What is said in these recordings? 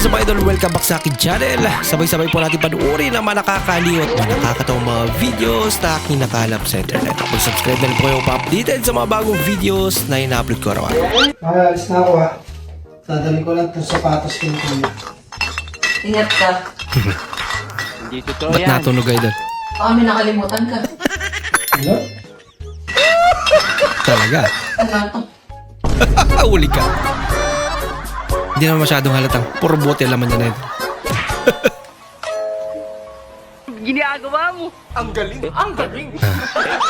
is up idol? Welcome back sa akin channel. Sabay-sabay po natin panuorin ang mga nakakaliw at mga nakakatawang mga videos na aking nakalap sa internet. Kung subscribe na rin po kayo pa-updated sa mga bagong videos na ina-upload ko araw-araw. Okay, alis na ako ha. Dadali ko lang itong sapatos ko yung Ingat ka. Hindi totoo Ba't yan. natunog idol? Baka may nakalimutan ka. Ano? Talaga? Ano? Uli ka. Hindi naman masyadong halatang. Puro bote laman niya na ito. Ginagawa mo.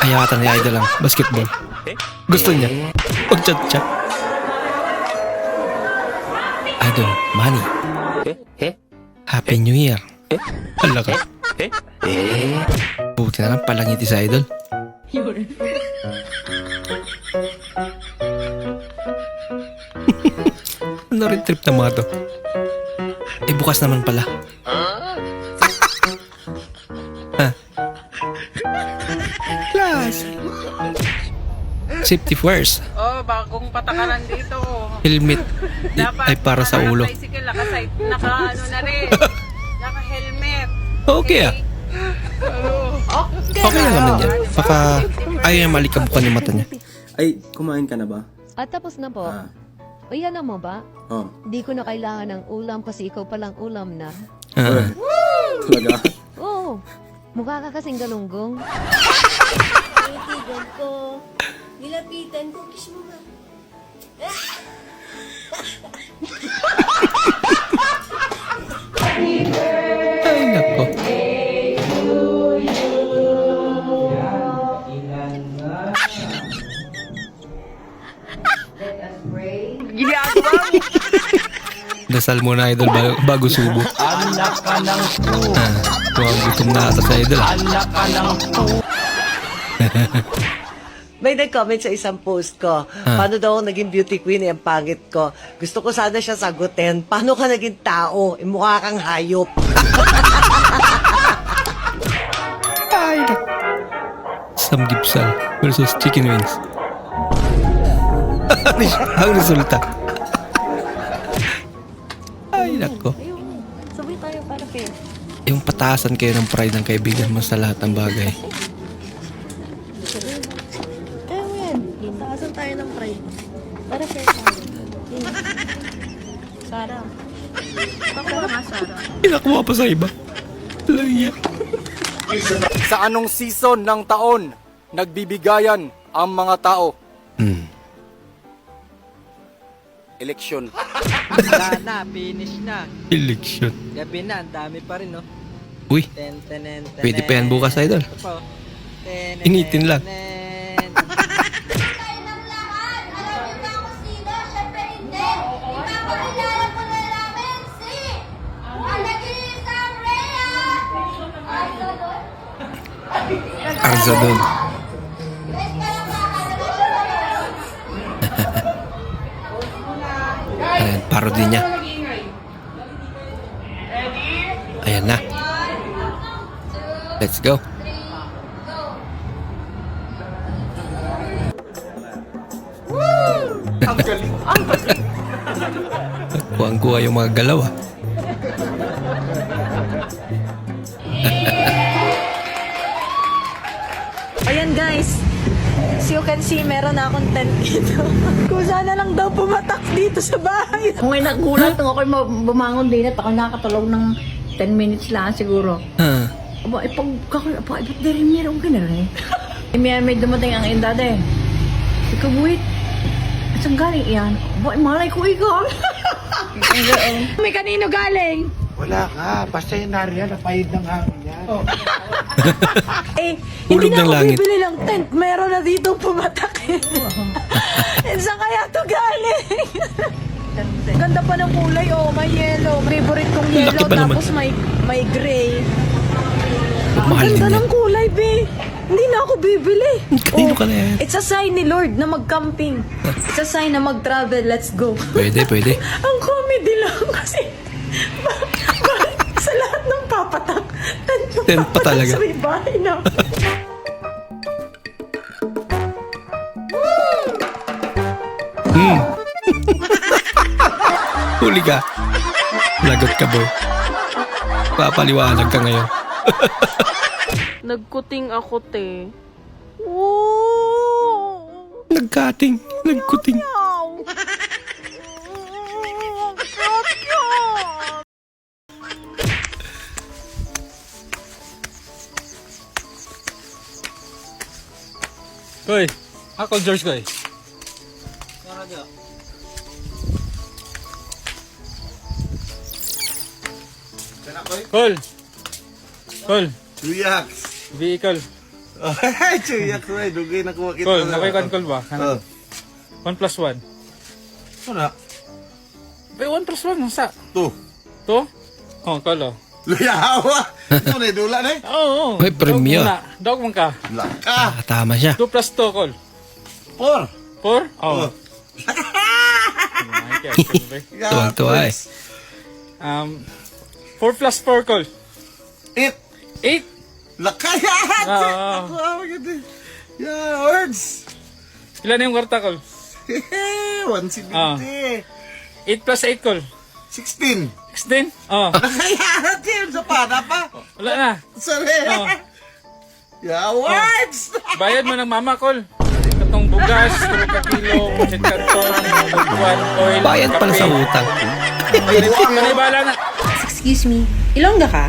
Ayatan ni idol lang. Basketball. Gusto niya. Pag-chat-chat. Idol, money. Happy New Year. Hala ka. Buti na lang palangiti sa idol. ano rin trip na mga to? Eh bukas naman pala. ha? Class. Safety first. Oh, bagong patakaran dito. Helmet ay para sa ulo. Tricycle, naka, naka ano na rin. naka helmet. Okay ah. Okay lang naman yan. Baka ayaw niya malikabukan yung mata niya. Ay, kumain ka na ba? At tapos na po. Ah. O yan na mo ba? Oh, Di ko na kailangan ng ulam kasi ikaw palang ulam na. Ah. talaga? Oo. Mukha ka kasing galunggong. Kaibigan ko. Nilapitan ko. Kiss mo ba? Dasal muna idol bago, bago subo. Anak ka ng pu. Ah, mukhang gutom na ata sa idol. ah. Anak ka ng pu. May nag-comment sa isang post ko, paano daw ako naging beauty queen, eh, ang pangit ko. Gusto ko sana siya sagutin, paano ka naging tao? Eh, mukha kang hayop. Ay. Sam Gibson versus Chicken Wings. Ang resulta. Ay, nako. Sabay tayo para fair. Yung pataasan kayo ng pride ng kaibigan mo sa lahat ng bagay. Kaya mo yan. Taasan tayo ng pride. Para fair tayo. Sarah. Pinakuha pa sa iba. Laya. Sa anong season ng taon nagbibigayan ang mga tao? Eleksyon. Wala na, finish na. Election. Gabi na, ang dami pa rin, no? Uy, Ten, ten, ten, ten, pwede pa yan bukas, idol. Ito pa, oh. Ten, Initin lang. ten. Tayo ng lahat. Alam niyo na ako sino? Siyempre hindi. Ipapakilala ko na namin si ang nag-iisang Rhea. Ay, Lord. Arzadon. Parody niya. Ayan na. Let's go. Kuwang-kuha yung mga galaw ah. Can see, meron na akong tent dito. Kung sana lang daw pumatak dito sa bahay. Kung may nagulat, kung ako'y ma- bumangon din at ako nakatulog ng 10 minutes lang siguro. Ah, Aba, ipag kakoy, apa, ba't di rin meron ka na rin? Eh, may, may dumating ang indade. Ikaw, wait. Saan galing iyan? Aba, malay ko ikaw. may kanino galing? Wala ka. Basta yung nariyan, napahid ng hangin yan. Eh, Hulog hindi na ng ako langit. bibili ng tent. Meron na dito pumatak. eh, saan kaya to galing? Ganda pa ng kulay, oh, may yellow. Favorite kong Laki yellow, pa naman. tapos may, may gray. Ang mahal din ganda yan. ng kulay, be. Hindi na ako bibili. Kanino ka na yan? It's a sign ni Lord na mag-camping. It's a sign na mag-travel. Let's go. Pwede, pwede. Ang comedy lang kasi ba- ba- sa lahat ng papatak, Tent pa talaga. sa bahay na. Hmm. Huli ka. Lagot ka, boy. Papaliwanag ka ngayon. Nagkuting ako, te. Nagkating. Nagkuting. Koy, ako George Koy. Col. Col. Chuyak. Vehicle. Chuyak ko eh. Dugay na kuha kita. Col, nakay call ba? Oh. 1 plus 1. Ano? Bay, 1 plus 1, nasa? To. 2? Oh, call oh. Luyawa. Ito na dula na eh. Oo. May premyo. Dog man ka. Laka. Ah, tama siya. 2 plus 2, call. Por. 4? Oo. Oh. Tuwang-tuwa eh. Um, 4 plus 4, call. It. 8? Laka yan. Oo. Wow, ganda. Yeah, words. Ilan yung kwarta, call? One si Ah. 8 plus 8, call. 16. 16? Oo. Kaya Tim, sa pana pa. Wala na. Sorry. Oo. Yeah, words. Bayad mo ng mama, call. Katong bugas, puro ka kilo, pasit karton, buwan, oil, Bayad pala sa utang. Manibala na. Excuse me, Ilongga ka?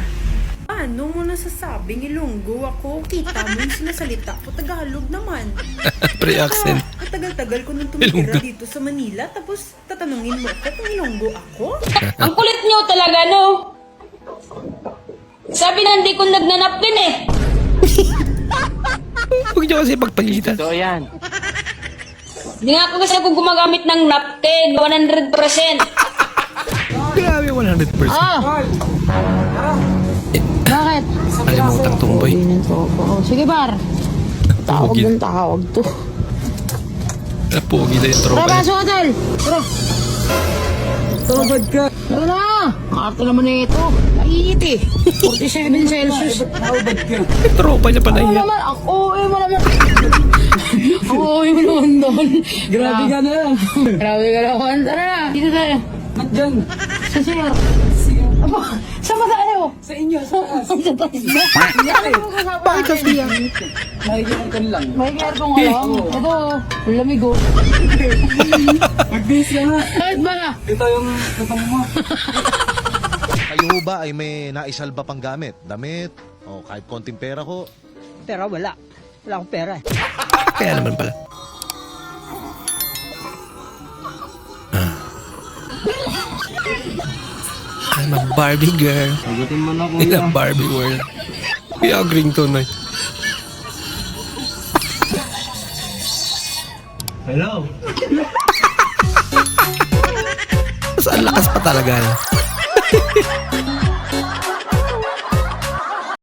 Ano mo nasasabing Ilonggo ako? Kita mo yung sinasalita ko, Tagalog naman. Pre-accent. Matagal-tagal ko nung Ilonggo. tumitira dito sa Manila, tapos tatanungin mo ako kung Ilonggo ako? Ang kulit nyo talaga, no? Sabi na hindi ko nagnanap din eh. Huwag niyo kasi pagpalitan. Totoo yan. Hindi nga ako kasi ako gumagamit ng napkin, 100%. Grabe, 100%. Bakit? Kalimutang tumboy. Oh, sige, bar. Tawag Pogi. ng tawag to. Pogi na yung tropa Tara, pasok hotel! Tara! Tawad ka! Tara na! Arte naman na ito. Mainit eh. 47 Celsius. Yung tropa niya pa na iya. naman? Ako, eh mo naman. Ako, eh mo naman doon. Grabe ka na. Grabe ka naman. Tara na. Dito tayo. Diyan. Sa CR. Aba, saan ba tayo? Sa inyo. Sa Sa taas ba? Bakit sa CR? May aircon lang. May aircon ka lang? Ito, lamig oh. Mag-base ka nga. Kahit ba nga? Kayo ho ba ay may naisalba pang gamit? Damit? O kahit konting pera ko? Pero wala. Wala akong pera eh. Kaya naman pala. A Barbie girl Sagutin mo na in a Barbie world. Kaya green to na. Hello. Mas ang lakas pa talaga.